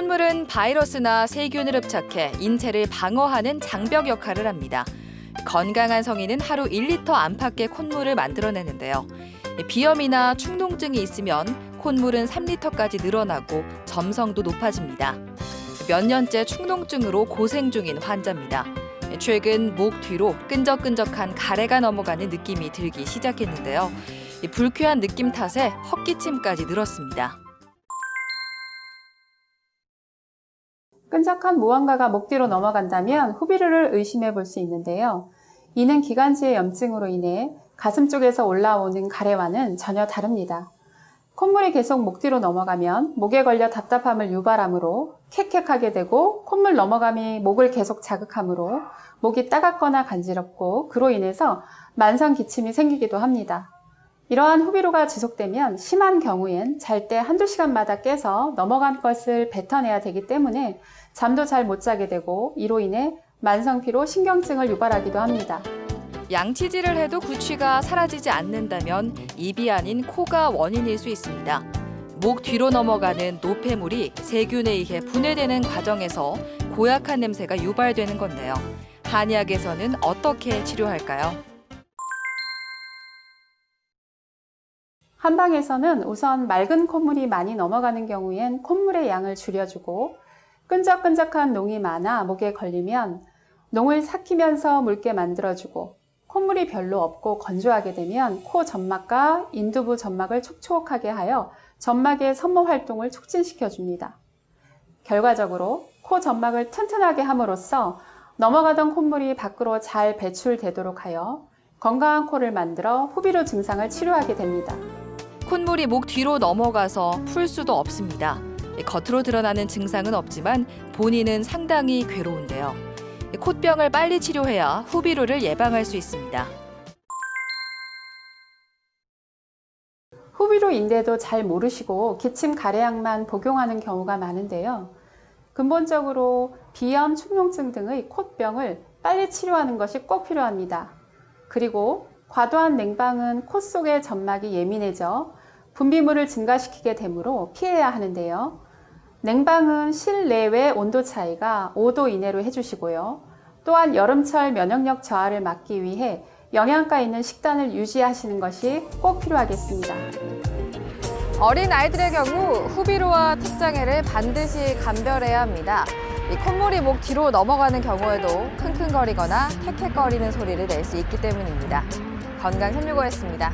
콧물은 바이러스나 세균을 흡착해 인체를 방어하는 장벽 역할을 합니다. 건강한 성인은 하루 1리터 안팎의 콧물을 만들어내는데요. 비염이나 충농증이 있으면 콧물은 3리터까지 늘어나고 점성도 높아집니다. 몇 년째 충농증으로 고생 중인 환자입니다. 최근 목 뒤로 끈적끈적한 가래가 넘어가는 느낌이 들기 시작했는데요. 이 불쾌한 느낌 탓에 헛기침까지 늘었습니다. 끈적한 무언가가 목 뒤로 넘어간다면 후비루를 의심해 볼 수 있는데요. 이는 기관지의 염증으로 인해 가슴 쪽에서 올라오는 가래와는 전혀 다릅니다. 콧물이 계속 목 뒤로 넘어가면 목에 걸려 답답함을 유발하므로 캑캑하게 되고 콧물 넘어감이 목을 계속 자극하므로 목이 따갑거나 간지럽고 그로 인해서 만성 기침이 생기기도 합니다. 이러한 후비루가 지속되면 심한 경우엔 잘 때 한두 시간마다 깨서 넘어간 것을 뱉어내야 되기 때문에 잠도 잘 못 자게 되고 이로 인해 만성 피로 신경증을 유발하기도 합니다. 양치질을 해도 구취가 사라지지 않는다면 입이 아닌 코가 원인일 수 있습니다. 목 뒤로 넘어가는 노폐물이 세균에 의해 분해되는 과정에서 고약한 냄새가 유발되는 건데요. 한의학에서는 어떻게 치료할까요? 한방에서는 우선 맑은 콧물이 많이 넘어가는 경우엔 콧물의 양을 줄여주고 끈적끈적한 농이 많아 목에 걸리면 농을 삭히면서 묽게 만들어주고 콧물이 별로 없고 건조하게 되면 코 점막과 인두부 점막을 촉촉하게 하여 점막의 선모 활동을 촉진시켜 줍니다. 결과적으로 코 점막을 튼튼하게 함으로써 넘어가던 콧물이 밖으로 잘 배출되도록 하여 건강한 코를 만들어 후비루 증상을 치료하게 됩니다. 콧물이 목 뒤로 넘어가서 풀 수도 없습니다. 겉으로 드러나는 증상은 없지만 본인은 상당히 괴로운데요. 콧병을 빨리 치료해야 후비루를 예방할 수 있습니다. 후비루인데도 잘 모르시고 기침 가래약만 복용하는 경우가 많은데요. 근본적으로 비염, 충농증 등의 콧병을 빨리 치료하는 것이 꼭 필요합니다. 그리고 과도한 냉방은 코 속의 점막이 예민해져 분비물을 증가시키게 되므로 피해야 하는데요. 냉방은 실내외 온도 차이가 5도 이내로 해주시고요. 또한 여름철 면역력 저하를 막기 위해 영양가 있는 식단을 유지하시는 것이 꼭 필요하겠습니다. 어린 아이들의 경우 후비루와 턱장애를 반드시 감별해야 합니다. 이 콧물이 목 뒤로 넘어가는 경우에도 킁킁거리거나 캑캑거리는 소리를 낼 수 있기 때문입니다. 건강 365였습니다.